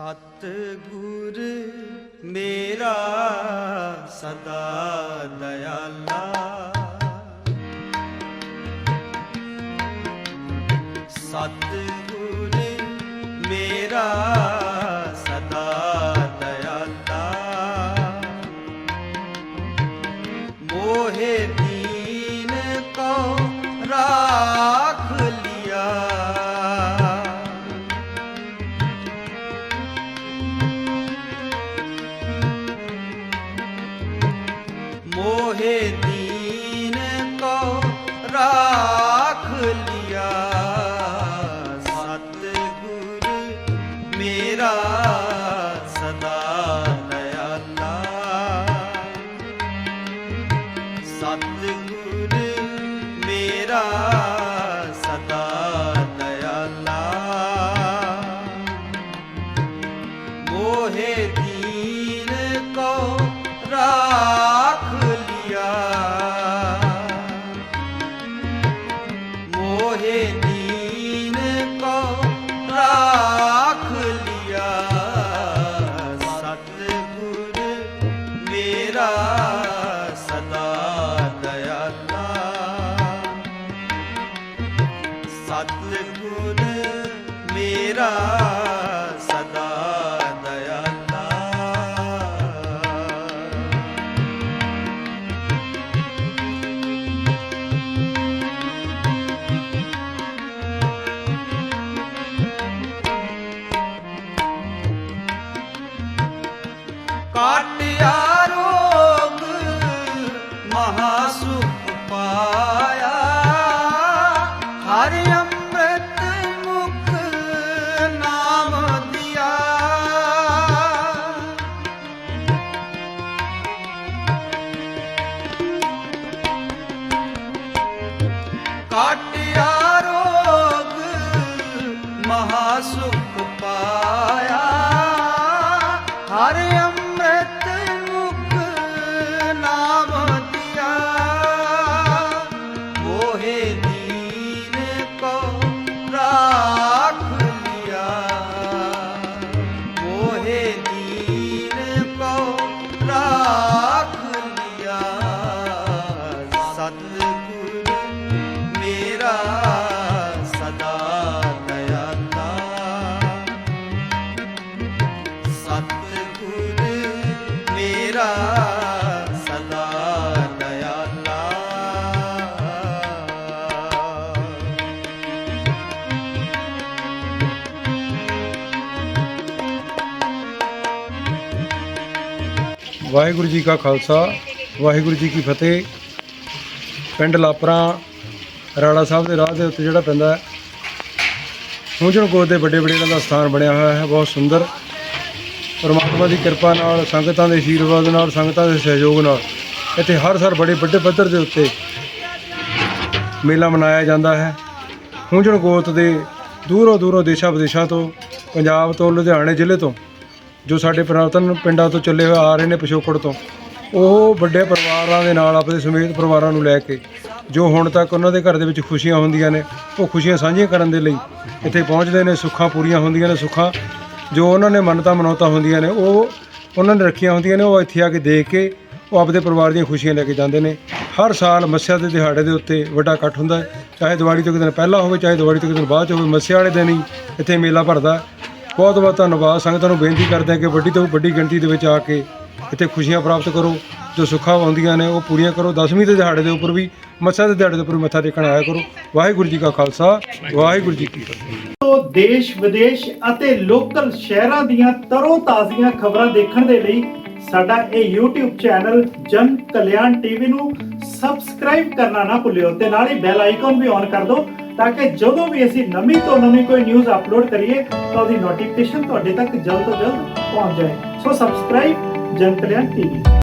ਸਤਿਗੁਰ ਮੇਰਾ ਸਦਾ ਦਇਆਲਾ। ਮੋਹਿ ਦੀਨ ਕੋ ਰਾਖ ਲਿਆ। ਸਤਿਗੁਰ ਮੇਰਾ ਸਦਾ ਦਇਆਲਾ। ਸਤਿਗੁਰ ਮੇਰਾ ਸਦਾ ਦਇਆਲਾ। ਮੋਹਿ ਦੀਨ ਮੋਹਿ ਦੀਨ ਕੋ ਰਾਖ ਲਿਆ। ਸਤਿਗੁਰ ਮੇਰਾ ਸਦਾ ਦਇਆਲਾ। ਸਤਿਗੁਰ ਮੇਰਾ ਕਾਟਿਆ ਰੋਗ ਮਹਾ ਸੁਖ ਪਾਇਆ। ਹਰਿ ਅੰਮ੍ਰਿਤ ਮੁਖ ਨਾਮ ਦਿਆ। ਕਾਟਿਆ ਰੋਗ ਮਹਾ ਸੁਖ ਪਾਇਆ। ਵਾਹਿਗੁਰੂ ਜੀ ਕਾ ਖਾਲਸਾ ਵਾਹਿਗੁਰੂ ਜੀ ਕੀ ਫਤਿਹ ਪਿੰਡ ਲਾਪਰਾ ਰਾੜਾ ਸਾਹਿਬ ਦੇ ਰਾਹ ਦੇ ਉੱਤੇ ਜਿਹੜਾ ਪੈਂਦਾ ਹੈ ਪਹੁੰਚਣ ਕੋਲ ਦੇ ਵੱਡੇ ਵੱਡੇ ਇਹਨਾਂ ਦਾ ਸਥਾਨ ਬਣਿਆ ਹੋਇਆ ਹੈ, ਬਹੁਤ ਸੁੰਦਰ। ਪਰਮਾਤਮਾ ਦੀ ਕਿਰਪਾ ਨਾਲ, ਸੰਗਤਾਂ ਦੇ ਆਸ਼ੀਰਵਾਦ ਨਾਲ, ਸੰਗਤਾਂ ਦੇ ਸਹਿਯੋਗ ਨਾਲ, ਇੱਥੇ ਹਰ ਸਾਲ ਬੜੇ ਵੱਡੇ ਪੱਧਰ ਦੇ ਉੱਤੇ ਮੇਲਾ ਮਨਾਇਆ ਜਾਂਦਾ ਹੈ। ਪਹੁੰਚਣ ਗੋਤ ਦੇ ਦੂਰੋਂ ਦੂਰੋਂ ਦੇਸ਼ਾਂ ਵਿਦੇਸ਼ਾਂ ਤੋਂ, ਪੰਜਾਬ ਤੋਂ, ਲੁਧਿਆਣੇ ਜ਼ਿਲ੍ਹੇ ਤੋਂ, ਜੋ ਸਾਡੇ ਪੁਰਾਤਨ ਪਿੰਡਾਂ ਤੋਂ ਚੱਲੇ ਹੋਏ ਆ ਰਹੇ ਨੇ ਪਿਛੋਕੜ ਤੋਂ, ਉਹ ਵੱਡੇ ਪਰਿਵਾਰਾਂ ਦੇ ਨਾਲ, ਆਪਣੇ ਸਮੇਤ ਪਰਿਵਾਰਾਂ ਨੂੰ ਲੈ ਕੇ ਜੋ ਹੁਣ ਤੱਕ ਉਹਨਾਂ ਦੇ ਘਰ ਦੇ ਵਿੱਚ ਖੁਸ਼ੀਆਂ ਹੁੰਦੀਆਂ ਨੇ, ਉਹ ਖੁਸ਼ੀਆਂ ਸਾਂਝੀਆਂ ਕਰਨ ਦੇ ਲਈ ਇੱਥੇ ਪਹੁੰਚਦੇ ਨੇ, ਸੁੱਖਾਂ ਪੂਰੀਆਂ ਹੁੰਦੀਆਂ ਨੇ, ਸੁੱਖਾਂ ਜੋ ਉਹਨਾਂ ਨੇ ਮੰਨਤਾਂ ਮਨੌਤਾਂ ਹੁੰਦੀਆਂ ਨੇ, ਉਹ ਉਹਨਾਂ ਨੇ ਰੱਖੀਆਂ ਹੁੰਦੀਆਂ ਨੇ, ਉਹ ਇੱਥੇ ਆ ਕੇ ਦੇਖ ਕੇ ਉਹ ਆਪਦੇ ਪਰਿਵਾਰ ਦੀਆਂ ਖੁਸ਼ੀਆਂ ਲੈ ਕੇ ਜਾਂਦੇ ਨੇ। ਹਰ ਸਾਲ ਮੱਸਿਆ ਦੇ ਦਿਹਾੜੇ ਦੇ ਉੱਤੇ ਵੱਡਾ ਇਕੱਠ ਹੁੰਦਾ ਹੈ, ਚਾਹੇ ਦੀਵਾਲੀ ਤੋਂ ਇੱਕ ਦਿਨ ਪਹਿਲਾਂ ਹੋਵੇ, ਚਾਹੇ ਦੀਵਾਲੀ ਤੋਂ ਇੱਕ ਦਿਨ ਬਾਅਦ 'ਚ ਹੋਵੇ, ਮੱਸਿਆ ਵਾਲੇ ਦਿਨ ਹੀ ਇੱਥੇ ਮੇਲਾ ਭਰਦਾ ਬਹੁਤ ਬਹੁਤ ਧੰਨਵਾਦ, ਸੰਗਤਾਂ ਨੂੰ ਬੇਨਤੀ ਕਰਦੇ ਹਾਂ ਕਿ ਵੱਡੀ ਤੋਂ ਵੱਡੀ ਗਿਣਤੀ ਦੇ ਵਿੱਚ ਆ ਕੇ ਇੱਥੇ ਖੁਸ਼ੀਆਂ ਪ੍ਰਾਪਤ ਕਰੋ। ਜੋ ਸੁੱਖਾਂ ਆਉਂਦੀਆਂ ਨੇ, ਉਹ ਪੂਰੀਆਂ ਕਰੋ। ਦਸਵੀਂ ਦੇ ਦਿਹਾੜੇ ਦੇ ਉੱਪਰ ਵੀ ਮੱਸਿਆ ਦੇ ਦਿਹਾੜੇ ਦੇ ਉੱਪਰ ਮੱਥਾ ਟੇਕਣ ਆਇਆ ਕਰੋ। ਵਾਹਿਗੁਰੂ ਜੀ ਕਾ ਖਾਲਸਾ, ਵਾਹਿਗੁਰੂ ਜੀ ਕੀ ਫਤਿਹ। ਤੋਂ ਦੇਸ਼, ਵਿਦੇਸ਼ ਅਤੇ ਲੋਕਲ ਸ਼ਹਿਰਾਂ ਦੀਆਂ ਤਰੋ ਤਾਜ਼ੀਆਂ ਖਬਰਾਂ ਦੇਖਣ ਦੇ ਲਈ ਸਾਡਾ ਇਹ YouTube ਚੈਨਲ ਜਨ ਕਲਿਆਣ ਟੀਵੀ ਨੂੰ ਸਬਸਕ੍ਰਾਈਬ ਕਰਨਾ ਨਾ ਭੁੱਲਿਓ ਤੇ ਨਾਲ ਹੀ ਬੈਲ ਆਈਕਨ ਵੀ ਔਨ ਕਰ ਦਿਓ ਤਾਂ ਕਿ ਜਦੋਂ ਵੀ ਅਸੀਂ ਨਵੀਂ ਤੋਂ ਨਵੀਂ ਕੋਈ ਨਿਊਜ਼ ਅਪਲੋਡ ਕਰੀਏ, ਤਾਂ ਉਹਦੀ ਨੋਟੀਫਿਕੇਸ਼ਨ ਤੁਹਾਡੇ ਤੱਕ ਜਲਦ ਤੋਂ ਜਲਦ ਪਹੁੰਚ ਜਾਏ। ਸੋ ਸਬਸਕ੍ਰਾਈਬ ਜਨ ਕਲਿਆਣ ਟੀਵੀ।